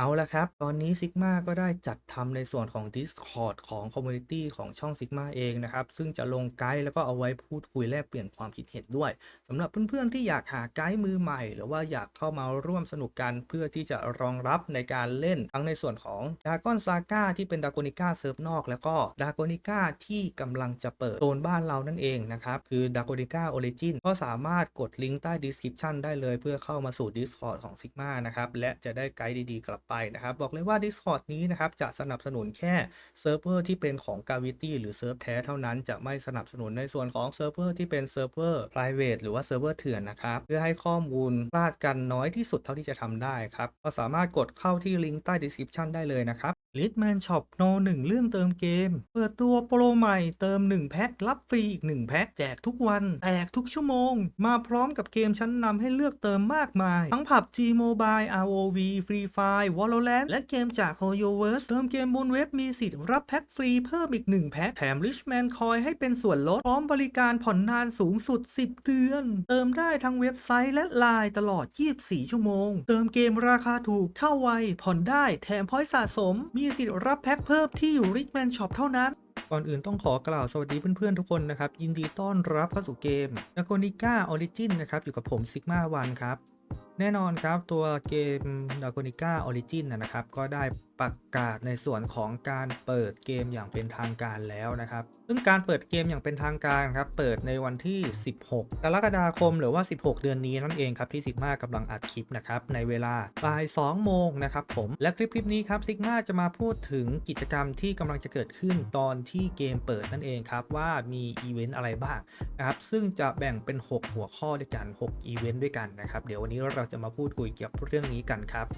เอาละครับ ตอนนี้ Sigma ก็ได้จัดทำในส่วนของ Discord ของ Community ของช่อง Sigma เองนะครับ ซึ่งจะลงไกด์แล้วก็เอาไว้พูดคุยแลกเปลี่ยนความคิดเห็นด้วยสำหรับเพื่อนๆ ที่อยากหาไกด์มือใหม่ หรือว่าอยากเข้ามาร่วมสนุกกันเพื่อที่จะรองรับในการเล่น ทั้งในส่วนของ Dragon Saga ที่เป็น Dragonica เซิร์ฟนอก แล้วก็ Dragonica ที่กำลังจะเปิดโซนบ้านเรานั่นเองนะครับคือ Dragonica Origin ก็สามารถกดลิงก์ใต้ description ได้เลย เพื่อเข้ามาสู่ Discord ของ Sigma นะครับและจะได้ไกด์ดีๆกลับไปนะครับ บอกเลยว่า Discord นี้นะครับจะสนับสนุนแค่เซิร์ฟเวอร์ที่เป็นของ Gravity หรือเซิร์ฟแท้เท่านั้นจะไม่สนับสนุนในส่วนของเซิร์ฟเวอร์ที่เป็นเซิร์ฟเวอร์ private หรือว่าเซิร์ฟเวอร์เถื่อนนะครับเพื่อให้ข้อมูลพลาดกันน้อยที่สุดเท่าที่จะทำได้ครับก็สามารถกดเข้าที่ลิงก์ใต้ description ได้เลยนะครับ Litman Shop No 1 เรื่องเติมเกม เปิดตัวโปรใหม่เติม 1 แพ็ครับฟรีอีก 1 แพ็คแจกทุกวันแจกทุกชั่วโมง มาพร้อมกับเกมชั้นนำให้เลือกเติมมากมาย ทั้ง PUBG Mobile ROV Free Fire Valorant และเกมจาก HoYoverse เติมเกมบนเว็บมีสิทธิ์รับแพ็คฟรีเพิ่มอีก 1 แพ็คแถม Richman Coin ให้เป็นส่วนลด พร้อมบริการผ่อนนานสูงสุด 10 เดือน เติมได้ทั้งเว็บไซต์และไลน์ตลอด 24 ชั่วโมง เติมเกมราคาถูกเข้าไว ผ่อนได้แถมพอยต์สะสม มีสิทธิ์รับแพ็คเพิ่มที่อยู่ Richman Shop เท่านั้นก่อนอื่นต้องขอกล่าวสวัสดีเพื่อนๆทุกคนนะครับ ยินดีต้อนรับเข้าสู่เกม n a g o n i c a Origin นะครับ อยู่กับผม Sigma One ครับ แน่นอนครับตัวเกม n a g o n i c a Origin นนะครับ ก็ได้ ประกาศในส่วนของการเปิดเกมอย่างเป็นทางการแล้วนะครับ ซึ่งการเปิดเกมอย่างเป็นทางการครับ เปิดในวันที่ 16 กรกฎาคมหรือว่า 16 เดือนนี้นั่นเองครับที่ซิกมากำลังอัดคลิปนะครับ ในเวลาบ่าย2โมงนะครับผม และคลิปคลิปนี้ครับซิกมาจะมาพูดถึงกิจกรรมที่กำลังจะเกิดขึ้นตอนที่เกมเปิดนั่นเองครับว่ามีอีเวนต์อะไรบ้างนะครับ ซึ่งจะแบ่งเป็น 6 หัวข้อด้วยกัน 6 อีเวนต์ด้วยกันนะครับ เดี๋ยววันนี้เราจะมาพูดคุยเกี่ยวกับเรื่องนี้กันครับ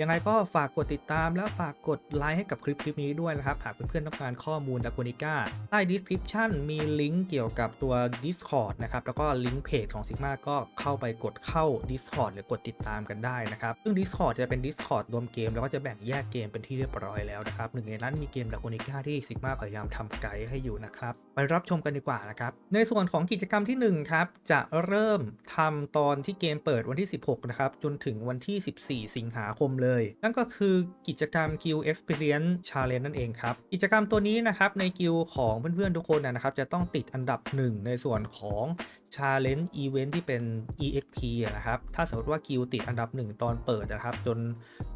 ยังไงก็ฝากกดติดตามและฝากกดไลค์ให้กับคลิปคลิปนี้ด้วยนะครับ หากเพื่อนๆต้องการข้อมูลดากนิก้าใต้ description มีลิงก์เกี่ยวกับตัว Discord นะครับ แล้วก็ลิงก์เพจของ Sigma ก็เข้าไปกดเข้า Discord หรือกดติดตามกันได้นะครับ ซึ่ง Discord จะเป็น Discord รวมเกม แล้วก็จะแบ่งแยกเกมเป็นที่เรียบร้อยแล้วนะครับหนึ่งในนั้นมีเกมดากนิก้าที่ Sigma พยายามทำไกด์ให้อยู่นะครับไปรับชมกันดีกว่านะครับในส่วนของกิจกรรมที่1ครับจะเริ่มทำตอนที่เกมเปิดวันที่ 16นะครับจนถึงวันที่ 14 สิงหาคมเลยนั่นก็คือกิจกรรม Guild Experience Challenge นั่นเองครับ กิจกรรมตัวนี้นะครับในกิลของเพื่อนๆทุกคนนะครับจะต้องติดอันดับ 1 ในส่วนของ Challenge Event ที่เป็น EXP นะครับ ถ้าสมมติว่ากิลติดอันดับ 1 ตอนเปิดนะครับ จน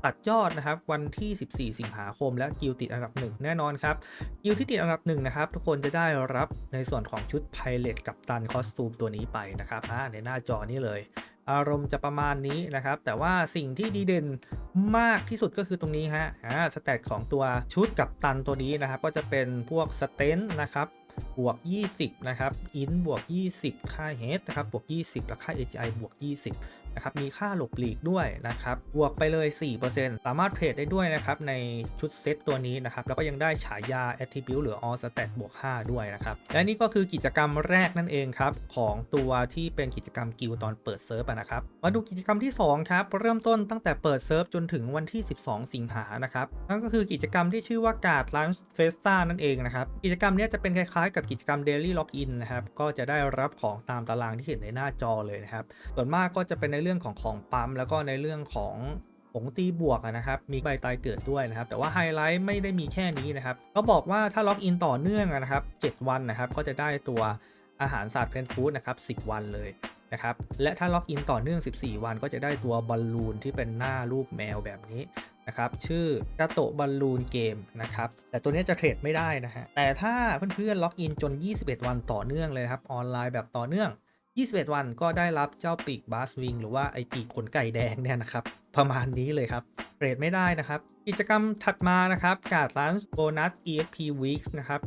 ตัดยอดนะครับวันที่ 14 สิงหาคม และกิลติดอันดับ 1 แน่นอนครับกิลที่ติดอันดับ1นะครับทุกคนจะได้รับในส่วนของชุดไพเรตกับตันคอสตูมตัวนี้ไปนะครับอ่าในหน้าจอนี้เลย อารมณ์จะประมาณนี้นะครับ แต่ว่าสิ่งที่ดีเด่นมากที่สุดก็คือตรงนี้ฮะอ่าสแตทของตัวชุดกับตันตัวนี้นะครับ ก็จะเป็นพวกสเตนนะครับบวก 20 นะครับ อินบวก 20 ค่าเฮดนะครับ บวก 20 และค่า AGI บวก 20 นะครับมีค่าหลบหลีกด้วยนะครับบวกไปเลย 4%สามารถเทรดได้ด้วยนะครับในชุดเซตตัวนี้นะครับแล้วก็ยังได้ฉายา Attribute หรือ All Stat บวก 5 ด้วยนะครับและนี่ก็คือกิจกรรมแรกนั่นเองครับของตัวที่เป็นกิจกรรมกิลตอนเปิดเซิร์ฟนะครับมาดูกิจกรรมที่2ครับเริ่มต้นตั้งแต่เปิดเซิร์ฟจนถึงวันที่ 12 สิงหานะครับนั่นก็คือกิจกรรมที่ชื่อว่าการ์ดลันช์เฟสตานั่นเองนะครับกิจกรรมนี้จะเป็นคล้ายๆ กับกิจกรรม Daily Login นะครับก็จะได้รับของตามตารางที่เห็นในหน้าจอเลยนะครับส่วนมากก็จะเป็นในเรื่องของของปั๊ม แล้วก็ในเรื่องของผงตีบวกนะครับ มีใบตายเกิดด้วยนะครับ แต่ว่าไฮไลท์ไม่ได้มีแค่นี้นะครับเขาบอกว่าถ้าล็อกอินต่อเนื่องนะครับ 7 วันนะครับ ก็จะได้ตัวอาหารศาสตว์เพนฟู้ดนะครับ 10 วันเลยนะครับ และถ้าล็อกอินต่อเนื่อง 14 วัน ก็จะได้ตัวบอลลูนที่เป็นหน้ารูปแมวแบบนี้นะครับชื่อกาโตบอลลูนเกมนะครับแต่ตัวนี้จะเทรดไม่ได้นะฮะแต่ถ้าเพื่อนๆล็อกอินจน 21 วันต่อเนื่องเลยครับออนไลน์แบบต่อเนื่อง 21 วันก็ได้รับเจ้าปีกบาสวิงหรือว่าไอปีกขนไก่แดงเนี่ยนะครับ ประมาณนี้เลยครับเทรดไม่ได้นะครับ กิจกรรมถัดมานะครับการ์ดลันช์โบนัส EXP Weeks นะครับ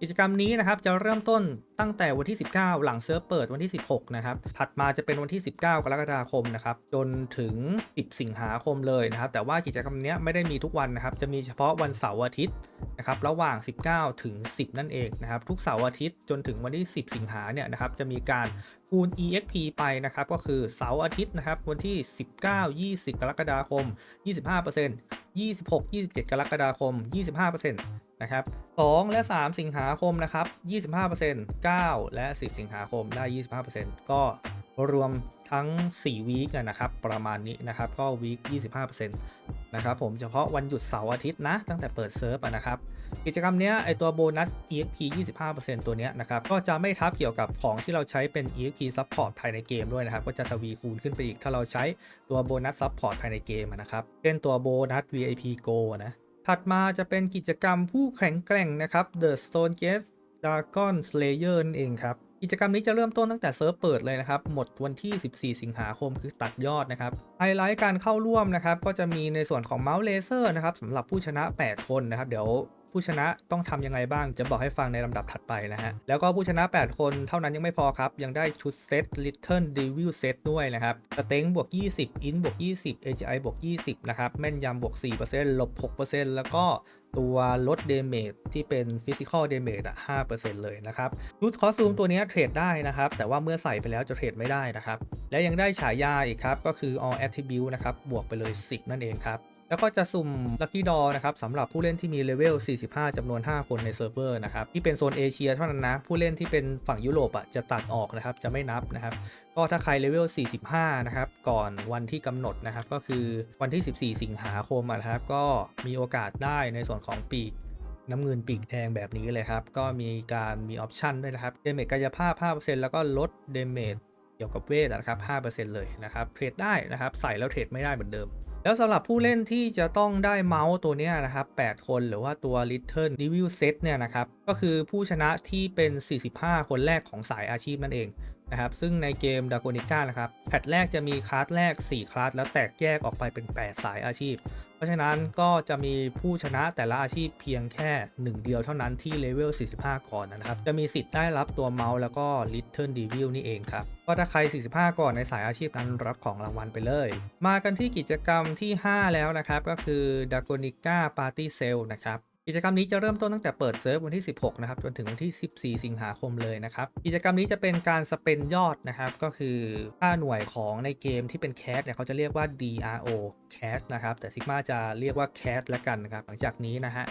กิจกรรมนี้นะครับจะเริ่มต้นตั้งแต่วันที่ 19 หลังเซิร์ฟเปิดวันที่ 16 นะครับ ถัดมาจะเป็นวันที่ 19 กรกฎาคมนะครับ จนถึง 10 สิงหาคมเลยนะครับ แต่ว่ากิจกรรมนี้ไม่ได้มีทุกวันนะครับ จะมีเฉพาะวันเสาร์อาทิตย์นะครับ ระหว่าง 19 ถึง 10 นั่นเองนะครับ ทุกเสาร์อาทิตย์จนถึงวันที่ 10 สิงหาเนี่ยนะครับ จะมีการคูณ EXP ไปนะครับ ก็คือเสาร์อาทิตย์นะครับ วันที่ 19 20 กรกฎาคม 25% 26 27 กรกฎาคม 25%นะครับ2และ 3 สิงหาคมนะครับ 25% 9 และ 10 สิงหาคมได้ 25%ก็รวม ทั้ง 4 วีคนะครับ ประมาณนี้นะครับ ก็วีค 25%นะครับผมเฉพาะวันหยุดเสาร์อาทิตย์นะ ตั้งแต่เปิดเซิร์ฟนะครับ กิจกรรมเนี้ยไอตัวโบนัส EXP 25%ตัวเนี้ยนะครับ ก็จะไม่ทับเกี่ยวกับของที่เราใช้เป็น EXP Support ภายในเกมด้วยนะครับ ก็จะทวีคูณขึ้นไปอีกถ้าเราใช้ตัวโบนัส Support ภายในเกมนะครับเช่นตัวโบนัส VIP Go นะถัดมาจะเป็นกิจกรรมผู้แข็งแกร่งนะครับ The Stone Gate Dragon Slayer นั่นเองครับ กิจกรรมนี้จะเริ่มต้นตั้งแต่เซิร์ฟเปิดเลยนะครับ หมดวันที่ 14 สิงหาคมคือตัดยอดนะครับ ไฮไลท์การเข้าร่วมนะครับ ก็จะมีในส่วนของเมาส์เลเซอร์นะครับสำหรับผู้ชนะ 8 คนนะครับ เดี๋ยว ผู้ชนะต้องทำยังไงบ้างจะบอกให้ฟังในลำดับถัดไปนะฮะ แล้วก็ผู้ชนะ 8 คนเท่านั้นยังไม่พอครับ ยังได้ชุดเซต Little Devil Set ด้วยนะครับสเต็งบวก 20 อินบวก 20 AGI บวก 20 นะครับ แม่นยำบวก 4%ลบ 6%แล้วก็ตัวลดเดเมจที่เป็นฟิสิกอลเดเมจอะ5%เลยนะครับชุดคอสตูมตัวนี้เทรดได้นะครับ แต่ว่าเมื่อใส่ไปแล้วจะเทรดไม่ได้นะครับ และยังได้ฉายาอีกครับ ก็คือ all attribute นะครับ บวกไปเลย 10 นั่นเองครับ แล้วก็จะสุ่ม Lucky d o นะครับสำหรับผู้เล่นที่มีเลเวล 45จำนวน 5 คนในเซิร์ฟเวอร์นะครับที่เป็นโซนเอเชียเท่านั้นนะผู้เล่นที่เป็นฝั่งยุโรปอะจะตัดออกนะครับจะไม่นับนะครับก็ถ้าใครเลเวล 45 นะครับก่อนวันที่กำหนดนะครับก็คือวันที่ 14 สิงหาคมนะครับก็มีโอกาสได้ในส่วนของปีกน้ำเงินปีกแดงแบบนี้เลยครับ ก็มีการมีออปชันด้วยนะครับเดเมจกายภาพ 5%แล้วก็ลดเดเมจเกี่ยวกับเวทนะครับ 5%เลยนะครับ เทรดได้นะครับ ใส่แล้วเทรดไม่ได้เหมือนเดิม แล้วสำหรับผู้เล่นที่จะต้องได้เมาส์ตัวนี้นะครับ 8 คนหรือว่าตัว Little Devil Set เนี่ยนะครับ ก็คือผู้ชนะที่เป็น 45 คนแรกของสายอาชีพนั่นเอง นะครับ ซึ่งในเกม d a g o n i c a นะครับ แพทแรกจะมีคลาสแรก 4 คลาส แล้วแตกแยกออกไปเป็น 8 สายอาชีพ เพราะฉะนั้นก็จะมีผู้ชนะแต่ละอาชีพเพียงแค่ 1 เดียวเท่านั้นที่เลเวล 45 ก่อนนะครับ จะมีสิทธิ์ได้รับตัวเมาส์แล้วก็ Little Devil นี่เองครับ ก็ถ้าใคร 45 ก่อนในสายอาชีพนั้นรับของรางวัลไปเลย มากันที่กิจกรรมที่ 5 แล้วนะครับ ก็คือ d a g o n i c a Party Sale นะครับ กิจกรรมนี้จะเริ่มต้นตั้งแต่เปิดเซิร์ฟวันที่ 16 นะครับ จนถึงวันที่ 14 สิงหาคมเลยนะครับ กิจกรรมนี้จะเป็นการสเปนยอดนะครับ ก็คือค่าหน่วยของในเกมที่เป็นแคสเนี่ยเขาจะเรียกว่า DRO c a s นะครับ แต่ซิกมาจะเรียกว่าแคสละกันนะครับ หลังจากนี้นะฮะ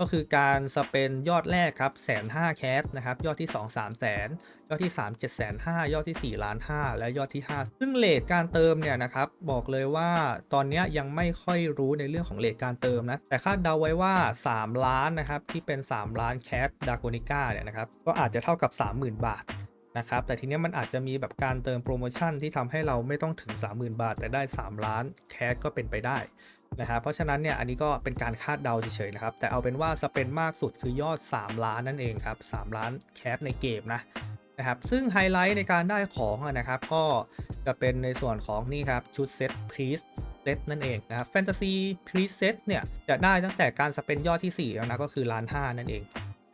ก็คือการสเปนยอดแรกครับแสนห้าแคสนะครับยอดที่ 2 3แสนยอดที่ 3 7แสนห้ายอดที่ 4 ล้าน5และยอดที่ 5 ซึ่งเลทการเติมเนี่ยนะครับบอกเลยว่าตอนนี้ยังไม่ค่อยรู้ในเรื่องของเลทการเติมนะแต่คาดเดาไว้ว่า 3 ล้านนะครับที่เป็น 3 ล้านแคสดาโกนิก้าเนี่ยนะครับก็อาจจะเท่ากับ 30,000 บาท นะครับแต่ทีนี้มันอาจจะมีแบบการเติมโปรโมชั่นที่ทำให้เราไม่ต้องถึง 30,000 บาท แต่ได้ 3 ล้านแคสก็เป็นไปได้นะครับเพราะฉะนั้นเนี่ยอันนี้ก็เป็นการคาดเดาเฉยๆนะครับแต่เอาเป็นว่าสเปนมากสุดคือยอด 3 ล้านนั่นเองครับ3ล้านแคสในเกมนะนะครับซึ่งไฮไลท์ในการได้ของนะครับก็จะเป็นในส่วนของนี่ครับชุดเซตพรีสเซตนั่นเองนะครับแฟนตาซีพรีเซตเนี่ยจะได้ตั้งแต่การสเปนยอดที่4แล้วนะก็คือล้านห้านั่นเอง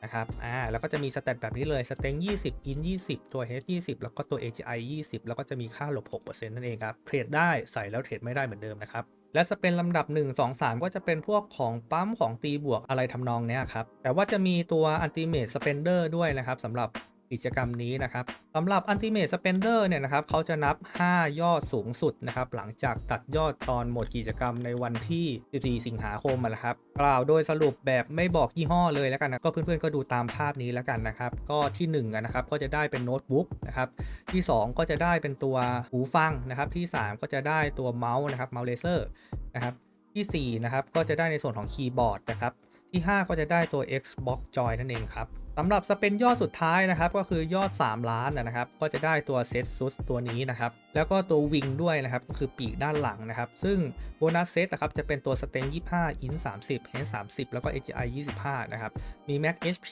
นะครับ อ่า แล้วก็จะมีสเตตแบบนี้เลยสเต็ง20 อิน 20 ตัว H 20 แล้วก็ตัว AGI 20 แล้วก็จะมีค่าลบ 6%นั่นเองครับ เทรดได้ใส่แล้วเทรดไม่ได้เหมือนเดิมนะครับ และสเปนลำดับ 1 2 3 ก็จะเป็นพวกของปั๊มของตีบวกอะไรทำนองเนี้ยครับ แต่ว่าจะมีตัว Ultimate Spender ด้วยนะครับสำหรับ กิจกรรมนี้นะครับสำหรับ Ultimate Spender เนี่ยนะครับเขาจะนับ 5 ยอดสูงสุดนะครับหลังจากตัดยอดตอนหมดกิจกรรมในวันที่ 14 สิงหาคมมาแล้วครับกล่าวโดยสรุปแบบไม่บอกยี่ห้อเลยแล้วกันนะก็เพื่อนๆก็ดูตามภาพนี้แล้วกันนะครับก็ที่1นะครับก็จะได้เป็นโน้ตบุ๊กนะครับที่ 2 ก็จะได้เป็นตัวหูฟังนะครับที่ 3 ก็จะได้ตัวเมาส์นะครับเมาส์เลเซอร์นะครับที่4นะครับก็จะได้ในส่วนของคีย์บอร์ดนะครับที่ 5 ก็จะได้ตัว Xbox Joy นั่นเองครับ สำหรับสเปนยอดสุดท้ายนะครับก็คือยอด 3 ล้านนะครับก็จะได้ตัวเซตซุสตัวนี้นะครับแล้วก็ตัววิงด้วยนะครับก็คือปีกด้านหลังนะครับซึ่งโบนัสเซตนะครับจะเป็นตัวสเตน25 อิน30เฮส30 แล้วก็ HI 25นะครับมี Max HP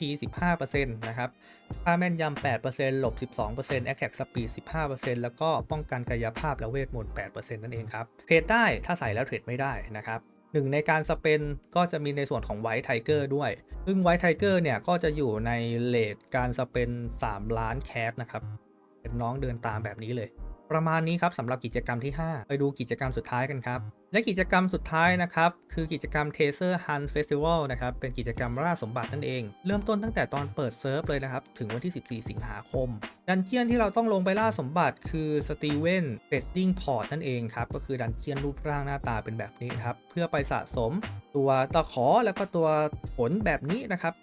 15%นะครับค่าแม่นยำ8%หลบ 12% Attack Speed 15%แล้วก็ป้องกันกายภาพและเวทมนต์8%นั่นเองครับเทรดได้ถ้าใส่แล้วเทรดไม่ได้นะครับ หนึ่งในการสเปนก็จะมีในส่วนของไวท์ไทเกอร์ด้วย ซึ่งไวท์ไทเกอร์เนี่ยก็จะอยู่ในเลทการสเปน 3 ล้านแคสนะครับ เป็นน้องเดินตามแบบนี้เลย ประมาณนี้ครับสำหรับกิจกรรมที่ 5 ไปดูกิจกรรมสุดท้ายกันครับ และกิจกรรมสุดท้ายนะครับ คือกิจกรรม Taser Hunt Festival นะครับ เป็นกิจกรรมล่าสมบัตินั่นเอง เริ่มต้นตั้งแต่ตอนเปิดเซิร์ฟเลยนะครับ ถึงวันที่ 14 สิงหาคม ดันเจียนที่เราต้องลงไปล่าสมบัติคือ Steven Trading Port นั่นเองครับ ก็คือดันเจียนรูปร่างหน้าตาเป็นแบบนี้นครับ เพื่อไปสะสมตัวตะขอแล้วก็ตัวผลแบบนี้นะครับ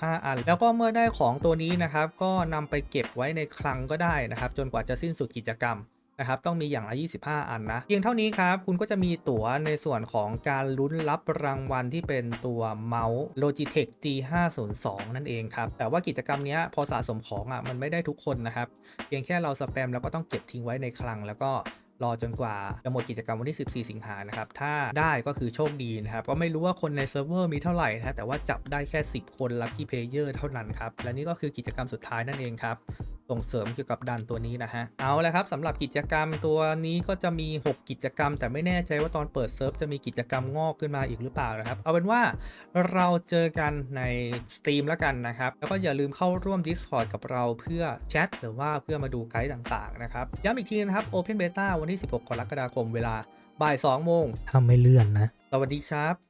25 อัน แล้วก็เมื่อได้ของตัวนี้นะครับ ก็นำไปเก็บไว้ในคลังก็ได้นะครับ จนกว่าจะสิ้นสุดกิจกรรม นะครับต้องมีอย่างละ 25 อันนะเพียงเท่านี้ครับคุณก็จะมีตั๋วในส่วนของการลุ้นรับรางวัลที่เป็นตัวเมาส์ Logitech G502 นั่นเองครับ แต่ว่ากิจกรรมนี้พอสะสมของอะมันไม่ได้ทุกคนนะครับ เพียงแค่เราสแปมแล้วก็ต้องเก็บทิ้งไว้ในคลัง แล้วก็รอจนกว่าจะหมดกิจกรรมวันที่ 14 สิงหานะครับ ถ้าได้ก็คือโชคดีนะครับ ก็ไม่รู้ว่าคนในเซิร์ฟเวอร์มีเท่าไหร่นะแต่ว่าจับได้แค่ 10 คน Lucky Player เท่านั้นครับ และนี่ก็คือกิจกรรมสุดท้ายนั่นเองครับ ส่งเสริมเกี่ยวกับดันตัวนี้นะฮะ เอาละครับสำหรับกิจกรรมตัวนี้ก็จะมี 6 กิจกรรม แต่ไม่แน่ใจว่าตอนเปิดเซิร์ฟจะมีกิจกรรมงอกขึ้นมาอีกหรือเปล่านะครับ เอาเป็นว่าเราเจอกันในสตรีมแล้วกันนะครับ แล้วก็อย่าลืมเข้าร่วม Discord กับเราเพื่อแชทหรือว่าเพื่อมาดูไกด์ต่างๆนะครับย้ำอีกทีนะครับ Open Beta วันที่ 16 กรกฎาคมเวลาบ่าย2โมงถ้าไม่เลื่อนนะ สวัสดีครับ